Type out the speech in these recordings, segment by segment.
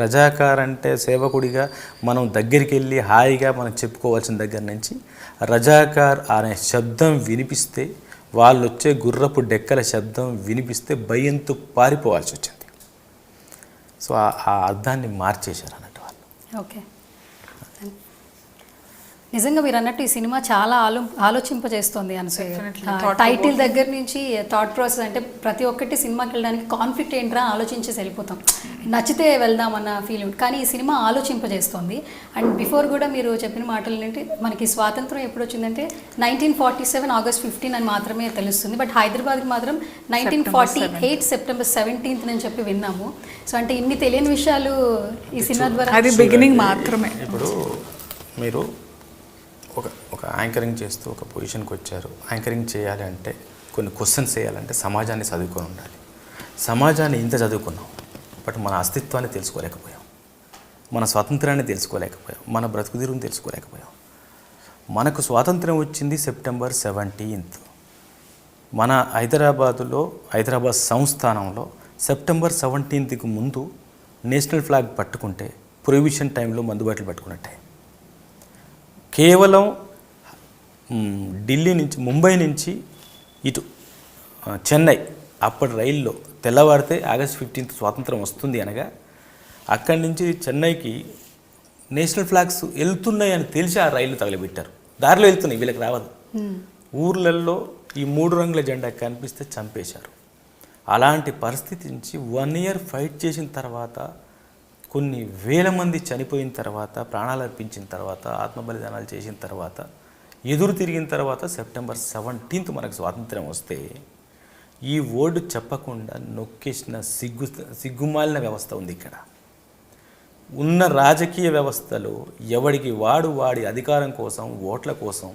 రజాకార్ అంటే సేవకుడిగా మనం దగ్గరికి వెళ్ళి హాయిగా మనం చెప్పుకోవాల్సిన దగ్గర నుంచి రజాకార్ అనే శబ్దం వినిపిస్తే వాళ్ళు వచ్చే గుర్రపు డెక్కల శబ్దం వినిపిస్తే భయంతో పారిపోవాల్సి వచ్చింది సో ఆ అర్థాన్ని మార్చేశారు అన్నట్టు వాళ్ళు ఓకే నిజంగా మీరు అన్నట్టు ఈ సినిమా చాలా ఆలో ఆలోచింపజేస్తుంది అనుసూయ టైటిల్ దగ్గర నుంచి థాట్ ప్రాసెస్ అంటే ప్రతి ఒక్కటి సినిమాకి వెళ్ళడానికి కాన్ఫ్లిక్ట్ ఏంట్రా ఆలోచించి వెళ్ళిపోతాం నచ్చితే వెళ్దాం అన్న ఫీలింగ్ కానీ ఈ సినిమా ఆలోచింపజేస్తుంది అండ్ బిఫోర్ కూడా మీరు చెప్పిన మాటలు ఏంటంటే మనకి స్వాతంత్రం ఎప్పుడు వచ్చిందంటే nineteen forty seven August fifteen అని మాత్రమే తెలుస్తుంది బట్ హైదరాబాద్కి మాత్రం nineteen forty eight September seventeenth అని చెప్పి విన్నాము సో అంటే ఇన్ని తెలియని విషయాలు ఈ సినిమా ద్వారా అది బిగినింగ్ మాత్రమే ఇప్పుడు మీరు ఒక యాంకరింగ్ చేస్తూ ఒక పొజిషన్కి వచ్చారు యాంకరింగ్ చేయాలి అంటే కొన్ని క్వశ్చన్స్ చేయాలంటే సమాజాన్ని చదువుకొని ఉండాలి సమాజాన్ని ఇంత చదువుకున్నాం బట్ మన అస్తిత్వాన్ని తెలుసుకోలేకపోయాం మన స్వాతంత్రాన్ని తెలుసుకోలేకపోయాం మన బ్రతుకుదీరుని తెలుసుకోలేకపోయాం మనకు స్వాతంత్రం వచ్చింది సెప్టెంబర్ సెవెంటీన్త్ మన హైదరాబాదులో హైదరాబాద్ సంస్థానంలో సెప్టెంబర్ సెవెంటీన్త్కి ముందు నేషనల్ ఫ్లాగ్ పట్టుకుంటే ప్రొహిబిషన్ టైంలో మందుబాట్లు పట్టుకున్నట్టే కేవలం ఢిల్లీ నుంచి ముంబై నుంచి ఇటు చెన్నై అప్పటి రైల్లో తెల్లవారితే ఆగస్ట్ ఫిఫ్టీన్త్ స్వాతంత్రం వస్తుంది అనగా అక్కడి నుంచి చెన్నైకి నేషనల్ ఫ్లాగ్స్ వెళ్తున్నాయి అని తెలిసి ఆ రైలు తగలబెట్టారు దారిలో వెళ్తున్నాయి వీళ్ళకి రావదు ఊర్లలో ఈ మూడు రంగుల జెండా కనిపిస్తే చంపేశారు అలాంటి పరిస్థితి నుంచి వన్ ఇయర్ ఫైట్ చేసిన తర్వాత కొన్ని వేల మంది చనిపోయిన తర్వాత ప్రాణాలు అర్పించిన తర్వాత ఆత్మబలిదానాలు చేసిన తర్వాత ఎదురు తిరిగిన తర్వాత సెప్టెంబర్ సెవెంటీన్త్ మనకు స్వాతంత్రం వస్తే ఈ ఓడు చెప్పకుండా నొక్కేసిన సిగ్గు సిగ్గుమాలిన వ్యవస్థ ఉంది ఇక్కడ ఉన్న రాజకీయ వ్యవస్థలో ఎవడికి వాడు వాడి అధికారం కోసం ఓట్ల కోసం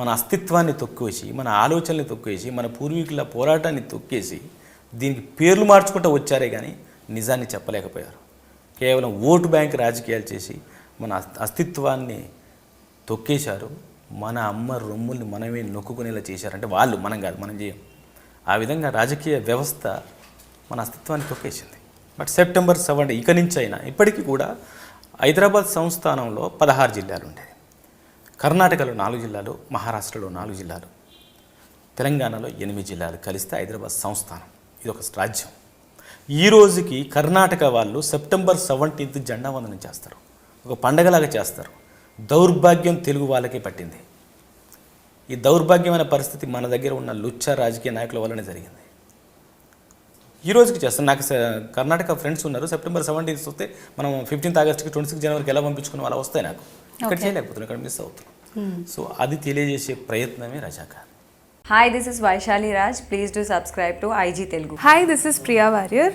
మన అస్తిత్వాన్ని తొక్కేసి మన ఆలోచనల్ని తొక్కేసి మన పూర్వీకుల పోరాటాన్ని తొక్కేసి దీనికి పేర్లు మార్చుకుంటూ వచ్చారే కానీ నిజాన్ని చెప్పలేకపోయారు కేవలం ఓటు బ్యాంక్ రాజకీయాలు చేసి మన అస్తిత్వాన్ని తొక్కేశారు మన అమ్మ రొమ్ముల్ని మనమే నొక్కుకునేలా చేశారంటే వాళ్ళు మనం కాదు మనం చేయం ఆ విధంగా రాజకీయ వ్యవస్థ మన అస్తిత్వాన్ని తొక్కేసింది బట్ సెప్టెంబర్ సెవెన్ ఇక నుంచి అయినా ఇప్పటికీ కూడా హైదరాబాద్ సంస్థానంలో పదహారు జిల్లాలు ఉండేవి కర్ణాటకలో నాలుగు జిల్లాలు మహారాష్ట్రలో నాలుగు జిల్లాలు తెలంగాణలో ఎనిమిది జిల్లాలు కలిస్తే హైదరాబాద్ సంస్థానం ఇది ఒక రాజ్యం ఈ రోజుకి కర్ణాటక వాళ్ళు సెప్టెంబర్ సెవెంటీన్త్ జెండా వందనం చేస్తారు ఒక పండగలాగా చేస్తారు దౌర్భాగ్యం తెలుగు వాళ్ళకే పట్టింది ఈ దౌర్భాగ్యమైన పరిస్థితి మన దగ్గర ఉన్న లుచ్చ రాజకీయ నాయకుల వల్లనే జరిగింది ఈ రోజుకి చేస్తాను నాకు కర్ణాటక ఫ్రెండ్స్ ఉన్నారు సెప్టెంబర్ సెవెంటీన్త్ వస్తే మనం ఫిఫ్టీన్త్ ఆగస్ట్కి ట్వంటీ సిక్స్ జనవరికి ఎలా పంపించుకున్న వాళ్ళు వస్తాయి నాకు ఇక్కడ చేయలేకపోతున్నాను ఇక్కడ మిస్ అవుతున్నాను సో అది తెలియజేసే ప్రయత్నమే రజాకా hi this is Vaishali Raj please do subscribe to IG Telugu hi this is Priya Warrier